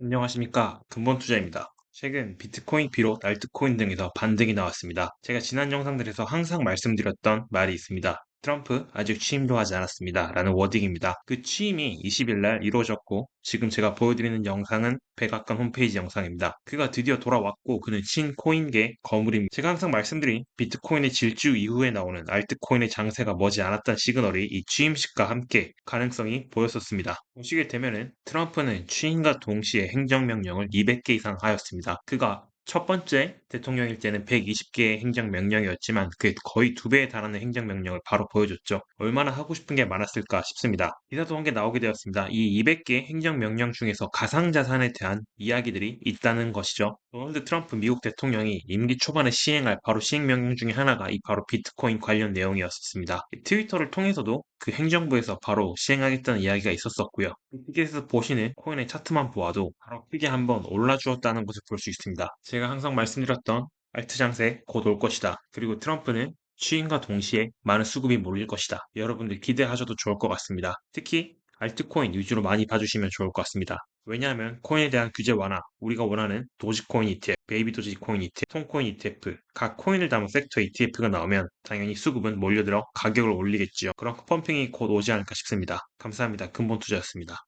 안녕하십니까. 근본투자입니다. 최근 비트코인, 비롯, 알트코인 등에서 반등이 나왔습니다. 제가 지난 영상들에서 항상 말씀드렸던 말이 있습니다. 트럼프 아직 취임도 하지 않았습니다. 라는 워딩입니다. 그 취임이 20일 날 이루어졌고 지금 제가 보여드리는 영상은 백악관 홈페이지 영상입니다. 그가 드디어 돌아왔고 그는 신코인계 거물입니다. 제가 항상 말씀드린 비트코인의 질주 이후에 나오는 알트코인의 장세가 머지 않았다는 시그널이 이 취임식과 함께 가능성이 보였었습니다. 보시게 되면은 트럼프는 취임과 동시에 행정명령을 200개 이상 하였습니다. 그가 첫 번째 대통령일 때는 120개의 행정 명령이었지만 그게 거의 두 배에 달하는 행정 명령을 바로 보여줬죠. 얼마나 하고 싶은 게 많았을까 싶습니다. 기사도 한 개 나오게 되었습니다. 이 200개 행정 명령 중에서 가상 자산에 대한 이야기들이 있다는 것이죠. 도널드 트럼프 미국 대통령이 임기 초반에 시행할 바로 시행 명령 중에 하나가 이 바로 비트코인 관련 내용이었습니다. 트위터를 통해서도 그 행정부에서 바로 시행하겠다는 이야기가 있었었고요. 티켓에서 보시는 코인의 차트만 보아도 바로 크게 한번 올라주었다는 것을 볼 수 있습니다. 제가 항상 말씀드렸던 알트 장세 곧 올 것이다. 그리고 트럼프는 취임과 동시에 많은 수급이 몰릴 것이다. 여러분들 기대하셔도 좋을 것 같습니다. 특히 알트코인 위주로 많이 봐주시면 좋을 것 같습니다. 왜냐하면 코인에 대한 규제 완화, 우리가 원하는 도지코인 ETF, 베이비 도지코인 ETF, 통코인 ETF, 각 코인을 담은 섹터 ETF가 나오면 당연히 수급은 몰려들어 가격을 올리겠지요. 그런 쿠폰핑이 곧 오지 않을까 싶습니다. 감사합니다. 근본 투자였습니다.